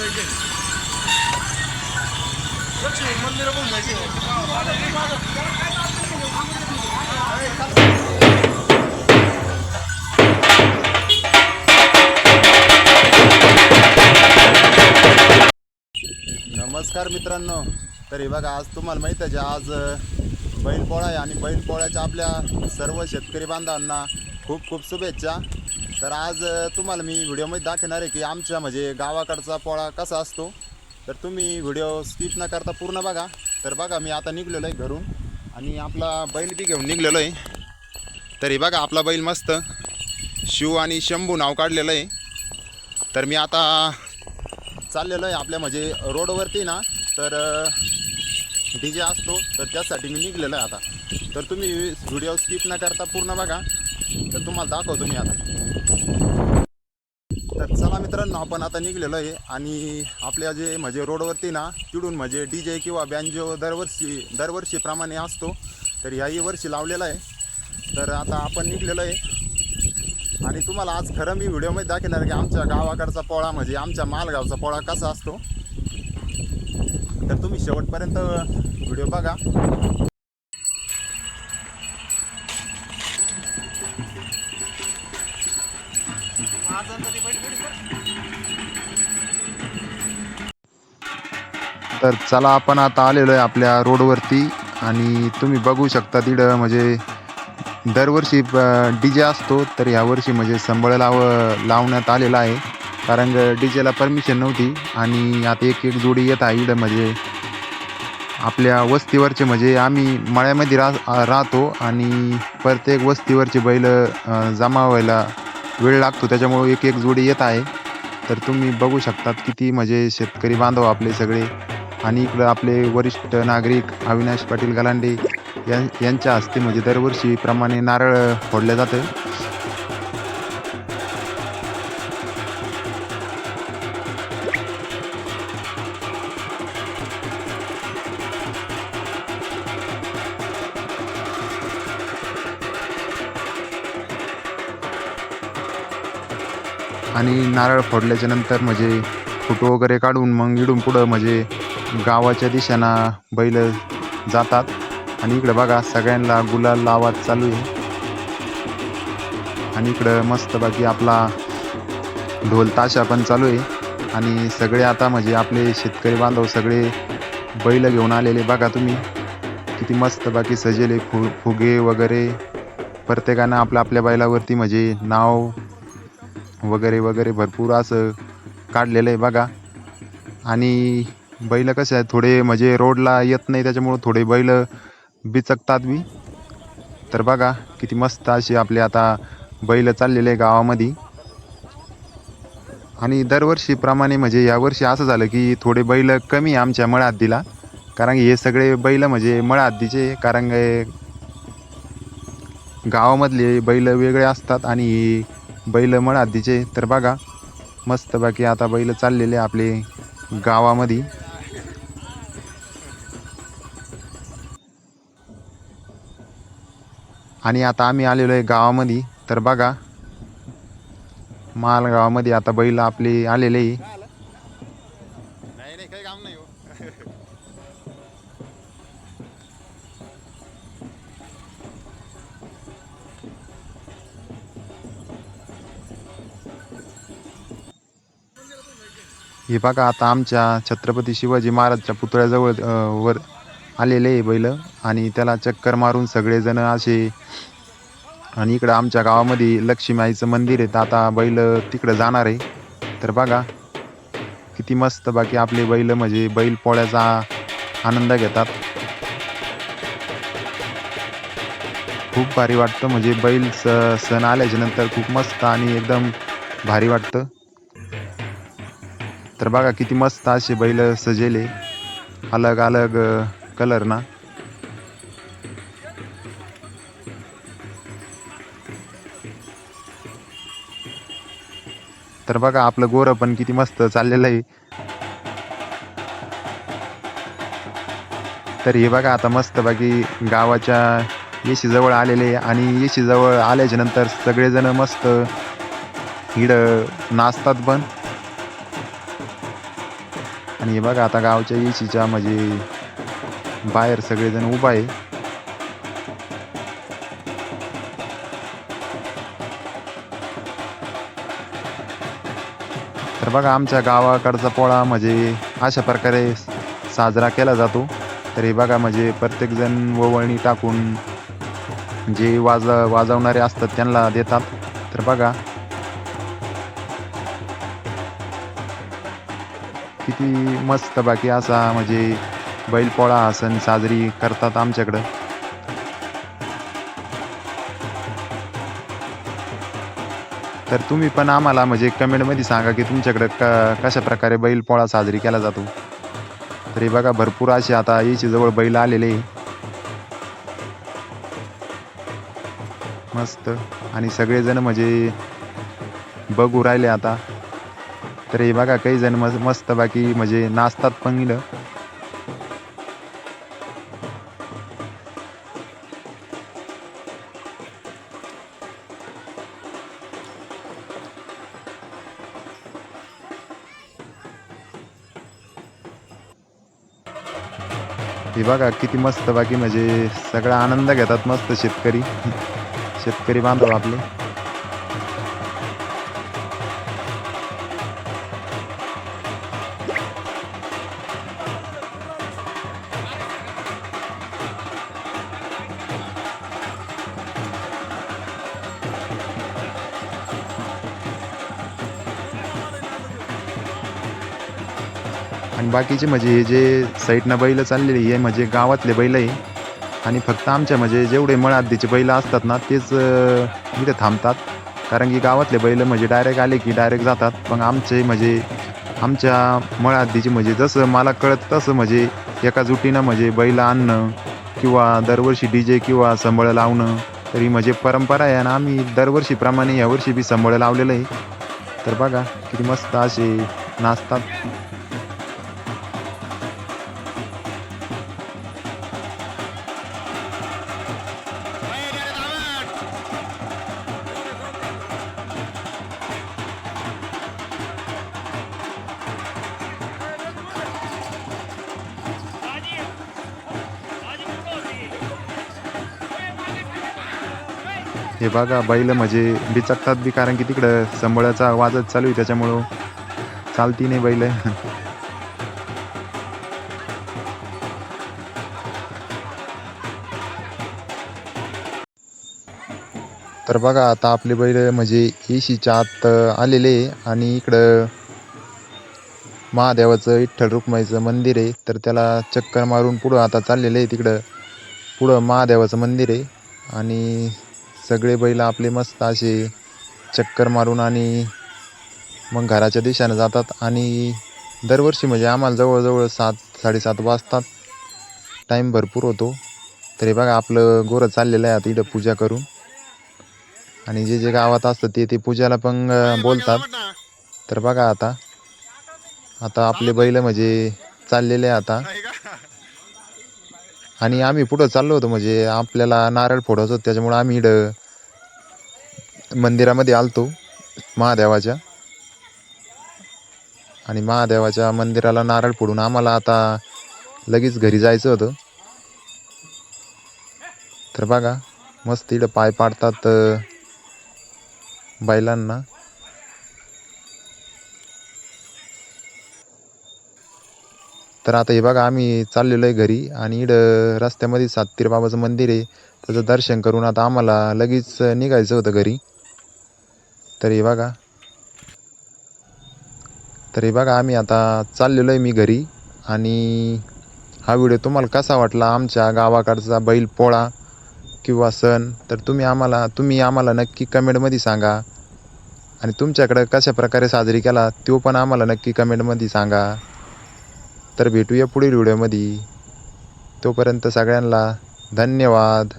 जायचे लक्ष्मी मंदिर पण नमस्कार मित्रांनो. तर हे बघा आज तुम्हाला माहीत आहे आज बैलपोळा आहे आणि बैलपोळ्याच्या आपल्या सर्व शेतकरी बांधवांना खूप खूप शुभेच्छा. तर आज तुम्हाला मी व्हिडिओमध्ये दाखवणार आहे की आमच्या म्हणजे गावाकडचा पोळा कसा असतो. तर तुम्ही व्हिडिओ स्किप न करता पूर्ण बघा. तर बघा मी आता निघलेलो आहे घरून आणि आपला बैल बी घेऊन निघलेलो आहे. तरी बघा आपला बैल मस्त शिव आणि शंभू नाव काढलेलं आहे. तर मी आता चाललेलो आहे आपल्या म्हणजे रोडवरती ना. तर डी जे असतो तर त्यासाठी मी निघलेलो आहे आता. तर तुम्ही व्हिडिओ स्किप न करता पूर्ण बघा. तर तुम्हाला दाखवतो मी आता. तर चला मित्रांनो आपण आता निघलेलो आहे आणि आपल्या जे म्हणजे रोडवरती ना तिडून म्हणजे डी जे किंवा बँजो दरवर्षी दरवर्षीप्रमाणे असतो. तर याही वर्षी लावलेला आहे. तर आता आपण निघलेलो आहे. आणि तुम्हाला आज खरं मी व्हिडिओमध्ये दाखवणार की आमच्या गावाकडचा पोळा म्हणजे आमच्या मालगावचा पोळा कसा असतो. तर तुम्ही शेवटपर्यंत व्हिडिओ बघा. तर चला आपण आता आलेलो आहे आपल्या रोडवरती आणि तुम्ही बघू शकता तिथं म्हणजे दरवर्षी डी जे असतो तर यावर्षी म्हणजे संबळ लाव लावण्यात आलेला आहे. कारण डी जेला परमिशन नव्हती आणि आता एक एक जोडी येत आहे इकडं म्हणजे आपल्या वस्तीवरचे म्हणजे आम्ही मळ्यामध्ये रा राहतो आणि प्रत्येक वस्तीवरचे बैल जमा व्हायला वेळ लागतो. त्याच्यामुळे एक एक जोडी येत आहे. तर तुम्ही बघू शकतात किती म्हणजे शेतकरी बांधव आपले सगळे. आणि इकडं आपले वरिष्ठ नागरिक अविनाश पाटील गलांडे यां यांच्या हस्ते म्हणजे दरवर्षीप्रमाणे नारळ फोडलं जातं. आणि नारळ फोडल्याच्या नंतर म्हणजे फोटो वगैरे काढून मग इडून पुढं म्हणजे गावाच्या दिशेनं बैल जातात. आणि इकडं बघा सगळ्यांना गुलाल लावात चालू आहे. आणि इकडं मस्त बाकी आपला ढोल ताशा पण चालू आहे. आणि सगळे आता म्हणजे आपले शेतकरी बांधव सगळे बैल घेऊन आलेले बघा तुम्ही. किती मस्त बाकी सजेले फु फुगे वगैरे. प्रत्येकानं आपल्या आपल्या बैलावरती म्हणजे नाव वगैरे वगैरे भरपूर असं काढलेलं आहे बघा. आणि बैल कसे आहेत? थोडे म्हणजे रोडला येत नाही त्याच्यामुळं थोडे बैल बिचकतात बी. तर बघा किती मस्त अशी आपले आता बैल चाललेले आहे गावामध्ये. आणि दरवर्षीप्रमाणे म्हणजे यावर्षी असं झालं की थोडे बैल कमी आहे आमच्या मळ हद्दीला कारण हे सगळे बैल म्हणजे मळ हद्दीचे कारण गावामधले बैल वेगळे असतात आणि बैल मळ हद्दीचे तर बघा मस्त बाकी आता बैल चाललेले आपले गावामध्ये. आणि आता आम्ही आलेलो आहे गावामध्ये. तर बघा माल गावामध्ये आता बैल आपले आलेले आहे. हो. हे बघा आता आमच्या छत्रपती शिवाजी महाराजच्या पुतळ्याजवळ वर आलेले आहे बैल. आणि त्याला चक्कर मारून सगळेजण असे आणि इकडं आमच्या गावामध्ये लक्ष्मी आईचं मंदिर आहे. तर आता बैल तिकडं जाणार आहे. तर बघा किती मस्त बाकी आपले बैल म्हणजे बैल पोळ्याचा आनंद घेतात. खूप भारी वाटतं म्हणजे बैल स सण आल्याच्यानंतर खूप मस्त आणि एकदम भारी वाटतं. तर बघा किती मस्त असे बैल सजेले. अलग अलग कलर ना. तर बघा आपलं गोरं पण किती मस्त चाललेलं आहे. तर हे बघा आता मस्त बाकी गावाच्या येशी जवळ आलेले आहे आणि येशी जवळ आल्याच्यानंतर सगळेजण मस्त हिड नाचतात पण. आणि हे बघा आता गावच्या येशीच्या म्हणजे बाहेर सगळेजण उभा आहे. तर बघा आमच्या गावाकडचा पोळा म्हणजे अशा प्रकारे साजरा केला जातो. तर हे बघा म्हणजे प्रत्येकजण ववळणी टाकून जे वाज वाजवणारे असतात त्यांना देतात. तर बघा. किती मस्त बाकी असा म्हणजे बैलपोळा हा सण साजरी करतात आमच्याकडं. तर तुम्ही पण आम्हाला म्हणजे कमेंटमध्ये सांगा की तुमच्याकडं क कशा प्रकारे बैलपोळा साजरी केला जातो. तर हे बघा भरपूर असे आता याची जवळ बैल आलेले मस्त. आणि सगळेजण म्हणजे बघू राहिले आता. तर हे बघा काही जण मस्त बाकी म्हणजे नाचतात पण इलं हे बघा किती मस्त बाकी म्हणजे सगळा आनंद घेतात मस्त शेतकरी. शेतकरी बांधव आपले. आणि बाकीचे म्हणजे हे जे साईडनं बैल चाललेली हे म्हणजे गावातले बैल आहे आणि फक्त आमच्या म्हणजे जेवढे मळाद्दीचे बैल असतात ना तेच इथे थांबतात. कारण की गावातले बैल म्हणजे डायरेक्ट आले की डायरेक्ट जातात. पण आमचे म्हणजे आमच्या मळाद्दीचे म्हणजे जसं मला कळत तसं म्हणजे एका जुटीनं म्हणजे बैल आणणं किंवा दरवर्षी डी जे किंवा संबळ लावणं तरी म्हणजे परंपरा आहे. आणि आम्ही दरवर्षीप्रमाणे यावर्षी बी संबळ लावलेलं आहे. तर बघा किती मस्त असे नाचतात. हे बघा बैल म्हणजे बिचकतात बी कारण की तिकडं संबळाचा आवाजच चालू आहे त्याच्यामुळं चालती नाही बैल. तर बघा आता आपले बैल म्हणजे एशीच्या आत आलेले आहे आणि इकडं महादेवाचं विठ्ठल रुक्माईचं मंदिर आहे. तर त्याला चक्कर मारून पुढं आता चाललेलं आहे तिकडं. पुढं महादेवाचं मंदिर आहे. आणि सगळे बैल आपले मस्त असे चक्कर मारून आणि मग घराच्या दिशेनं जातात आणि दरवर्षी म्हणजे आम्हाला जवळजवळ सात साडेसात वाजतात टाईम भरपूर होतो. तरी बघा आपलं गोरं चाललेलं आहे आता इथं पूजा करून. आणि जे जे गावात असतं ते ते पूजाला पण बोलतात. तर बघा आता. आता आपले बैल म्हणजे चाललेले आहे आता. आणि आम्ही पुढं चाललो होतो म्हणजे आपल्याला नारळ फोडायचं होतं. त्याच्यामुळं आम्ही इडं मंदिरामध्ये आलतो महादेवाच्या. आणि महादेवाच्या मंदिराला नारळ फोडून आम्हाला आता लगेच घरी जायचं होतं. तर बघा मस्त इकडं पाय पाडतात बैलांना. तर आता हे बघा आम्ही चाललेलो आहे घरी आणि इकडं रस्त्यामध्ये साततीर बाबाचं मंदिर आहे. त्याचं दर्शन करून आता आम्हाला लगेच निघायचं होतं घरी. तर हे बघा. तर हे बघा आम्ही आता चाललेलो आहे मी घरी आणि हा व्हिडिओ तुम्हाला कसा वाटला? आमच्या गावाकडचा बैल पोळा किंवा सण तर तुम्ही आम्हाला तुम्ही आम्हाला नक्की कमेंटमध्ये सांगा. आणि तुमच्याकडं कशा प्रकारे साजरी केला तो पण आम्हाला नक्की कमेंटमध्ये सांगा. तर भेटूया पुढील व्हिडिओमध्ये तोपर्यंत सगळ्यांना धन्यवाद.